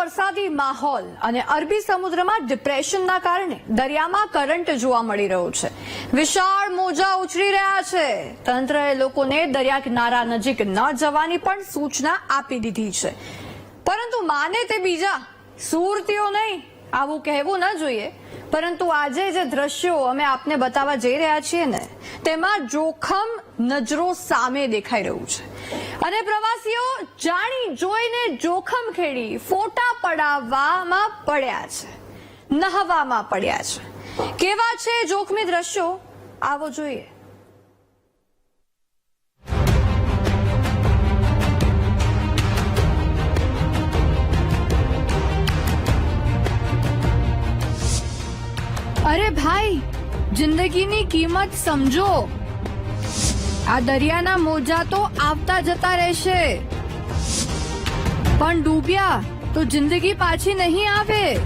વરસાદી માહોલ અને અરબી સમુદ્રમાં ડિપ્રેશનના કારણે દરિયામાં કરંટ જોવા મળી રહ્યો છે. વિશાળ મોજા ઉછળી રહ્યા છે. તંત્રએ લોકોને દરિયા કિનારા નજીક ન જવાની પણ સૂચના આપી દીધી છે. પરંતુ માને તે બીજા? સુરતીઓ નહીં. આવું કહેવું ન જોઈએ. પરંતુ આજે જે દ્રશ્યો અમે આપને બતાવવા જઈ રહ્યા છીએ ને, તેમાં જોખમ નજરો સામે દેખાઈ રહ્યું છે. અને પ્રવાસીઓ જાણી જોઈને જોખમ ખેડી ફોટા પડાવવામાં પડ્યા છે, નહવામાં પડ્યા છે. કેવા છે જોખમી દ્રશ્યો? આવો જોઈએ. અરે ભાઈ, જિંદગીની કિંમત સમજો. આ દરિયાના મોજા તો આવતા જતા રહેશે. પણ ડૂબ્યા તો જિંદગી પાછી નહીં આવે.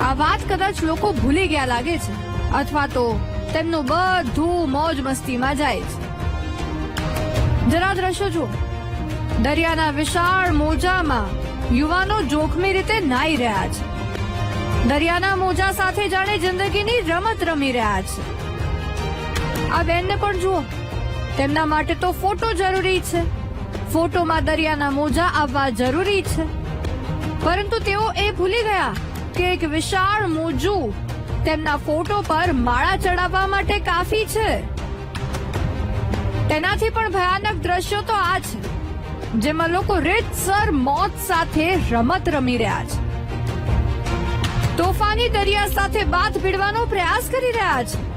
આ વાત કદાચ લોકો ભૂલી ગયા લાગે છે, અથવા તો તેમનું બધું મોજ મસ્તીમાં જાય છે. જરા દ્રશ્યો જુઓ. દરિયાના વિશાળ મોજામાં યુવાનો જોખમી રીતે નાઈ રહ્યા છે. દરિયાના મોજા સાથે જાણે જિંદગીની રમત રમી રહ્યા છે. આ બેનને પણ જુઓ. તેમના માટે તો ફોટો જરૂરી છે. ફોટોમાં દરિયાના મોજા આવવા જરૂરી છે. પરંતુ તેઓ એ ભૂલી ગયા કે એક વિશાળ મોજું તેમના ફોટો પર માળા ચડાવવા માટે કાફી છે. તેનાથી પણ ભયાનક દ્રશ્યો તો આ છે, જેમાં લોકો રીતસર મોત સાથે રમત રમી રહ્યા છે. તોફાની દરિયા સાથે બાથ ભીડવાનો પ્રયાસ કરી રહ્યા છે.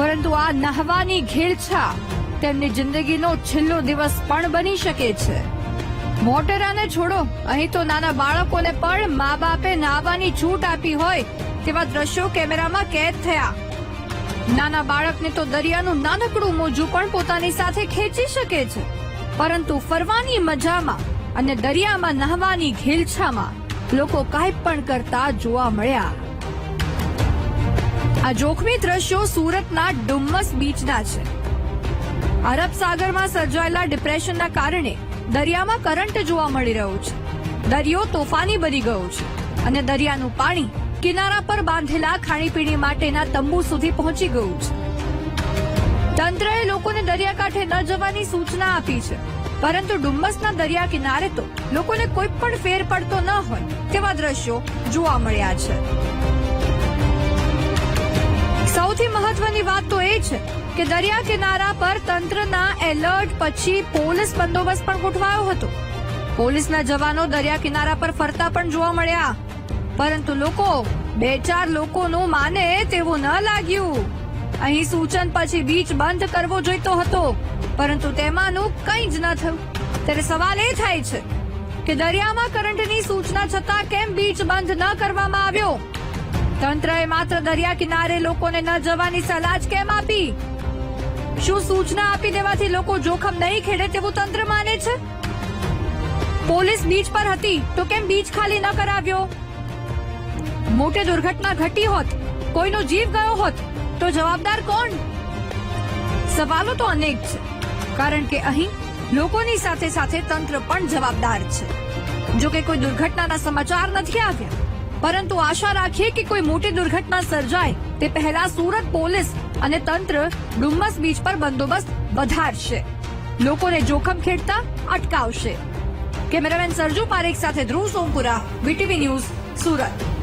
પરંતુ આ નહવાની ઘેરછા તેમની જિંદગીનો છેલ્લો દિવસ પણ બની શકે છે. મોટેરાને છોડો, અહીં તો નાના બાળકોને પણ મા બાપે નાહવાની છૂટ આપી હોય તેવા દ્રશ્યો કેમેરામાં કેદ થયા. નાના બાળકને તો દરિયાનું નાનકડું મોજું પણ પોતાની સાથે ખેંચી શકે છે. પરંતુ ફરવાની મજામાં અને દરિયામાં નહવાની ઘેલછામાં લોકો કાંઈ પણ કરતા જોવા મળ્યા. આ જોખમી દ્રશ્યો સુરતના ડુમ્મસ બીચના છે. અરબ સાગરમાં સર્જાયેલા ડિપ્રેશનના કારણે દરિયામાં કરંટ જોવા મળી રહ્યો છે. દરિયો તોફાની બની ગયો છે અને દરિયાનું પાણી કિનારા પર બાંધેલા ખાણીપીણી માટેના તંબુ સુધી પહોંચી ગયું છે. તંત્રએ લોકોને દરિયાકાંઠે ન જવાની સૂચના આપી છે, પરંતુ ડુમ્મસના દરિયા કિનારે તો લોકોને કોઈ પણ ફેર પડતો ન હોય તેવા દ્રશ્યો જોવા મળ્યા છે. સૌથી મહત્વની વાત તો એ છે કે દરિયા કિનારા પર તંત્રના એલર્ટ પછી પોલીસ બંદોબસ્ત પણ ગોઠવાયો હતો. પોલીસના જવાનો દરિયા કિનારા પર ફરતા પણ જોવા મળ્યા. પરંતુ લોકો બે ચાર લોકોનું માને તેવું ન લાગ્યું. અહીં સૂચન પછી બીચ બંધ કરવો જોઈતો હતો, પરંતુ તેમાંનું કંઈ જ ન થયું. ત્યારે સવાલ એ થાય છે કે દરિયામાં કરંટની સૂચના છતાં કેમ બીચ બંધ ન કરવામાં આવ્યો? તંત્રએ માત્ર દરિયા કિનારે લોકોને ન જવાની સલાહ જ કેમ આપી? શું સૂચના આપી દેવાથી લોકો જોખમ નહીં ખેડે તેવું તંત્ર માને છે? પોલીસ બીચ પર હતી, તો કેમ બીચ ખાલી ન કરાવ્યો? મોટી દુર્ઘટના ઘટી હોત, કોઈનો જીવ ગયો હોત, તો જવાબદાર કોણ? સવાલો તો અનેક છે, કારણ કે અહીં લોકોની સાથે સાથે તંત્ર પણ જવાબદાર છે. જો કે કોઈ દુર્ઘટનાના સમાચાર નથી આવ્યા. પરંતુ આશા રાખીએ કે કોઈ મોટી દુર્ઘટના સર્જાય, તે પહેલા સુરત પોલીસ અને તંત્ર ડુમ્મસ બીચ પર બંદોબસ્ત વધારશે. લોકોને જોખમ ખેડતા અટકાવશે. કેમેરામેન સરજુ પારેખ સાથે ધ્રુવ સોમપુરા, વીટીવી ન્યૂઝ સુરત.